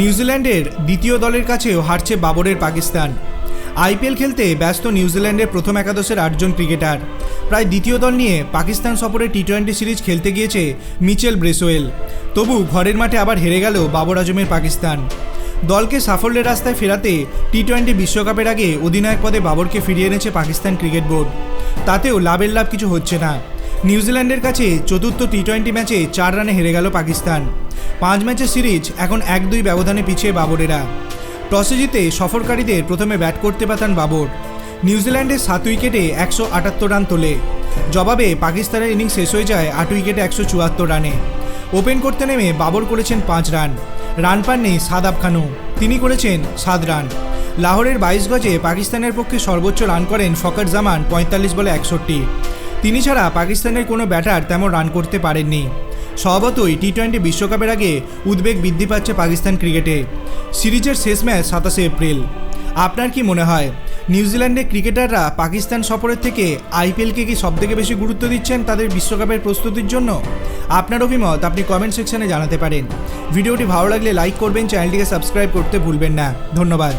নিউজিল্যান্ডের দ্বিতীয় দলের কাছেও হারছে বাবরের পাকিস্তান। আইপিএল খেলতে ব্যস্ত নিউজিল্যান্ডের প্রথম একাদশের আটজন ক্রিকেটার। প্রায় দ্বিতীয় দল নিয়ে পাকিস্তান সফরে টি টোয়েন্টি সিরিজ খেলতে গিয়েছে মিচেল ব্রেসোয়েল। তবু ঘরের মাঠে আবার হেরে গেল বাবর আজমের পাকিস্তান। দলকে সাফল্যের রাস্তায় ফেরাতে টি টোয়েন্টি বিশ্বকাপের আগে অধিনায়ক পদে বাবরকে ফিরিয়ে এনেছে পাকিস্তান ক্রিকেট বোর্ড। তাতেও লাভের লাভ কিছু হচ্ছে না। নিউজিল্যান্ডের কাছে চতুর্থ টি টোয়েন্টি ম্যাচে চার রানে হেরে গেল পাকিস্তান। পাঁচ ম্যাচের সিরিজ এখন এক দুই ব্যবধানে পিছিয়ে বাবরেরা। টসে জিতে সফরকারীদের প্রথমে ব্যাট করতে পাঠান বাবর। নিউজিল্যান্ডের সাত উইকেটে একশো আটাত্তর রান তোলে। জবাবে পাকিস্তানের ইনিংস শেষ হয়ে যায় আট উইকেটে একশো চুয়াত্তর রানে। ওপেন করতে নেমে বাবর করেছেন পাঁচ রান। রান পাননি সাদাব খানও তিনি করেছেন সাত রান। লাহোরের বাইশ গজে পাকিস্তানের পক্ষে সর্বোচ্চ রান করেন ফকর জামান পঁয়তাল্লিশ বলে একষট্টি। তিনি ছাড়া পাকিস্তানের কোনো ব্যাটার তেমন রান করতে পারেননি। স্বভাবতই টি টোয়েন্টি বিশ্বকাপের আগে উদ্বেগ বৃদ্ধি পাচ্ছে পাকিস্তান ক্রিকেটে। সিরিজের শেষ ম্যাচ সাতাশে এপ্রিল। আপনার কি মনে হয় নিউজিল্যান্ডের ক্রিকেটাররা পাকিস্তান সফরের থেকে আইপিএলকে কি সবথেকে বেশি গুরুত্ব দিচ্ছেন তাদের বিশ্বকাপের প্রস্তুতির জন্য? আপনার অভিমত আপনি কমেন্ট সেকশনে জানাতে পারেন। ভিডিওটি ভালো লাগলে লাইক করবেন চ্যানেলটিকে সাবস্ক্রাইব করতে ভুলবেন না। ধন্যবাদ।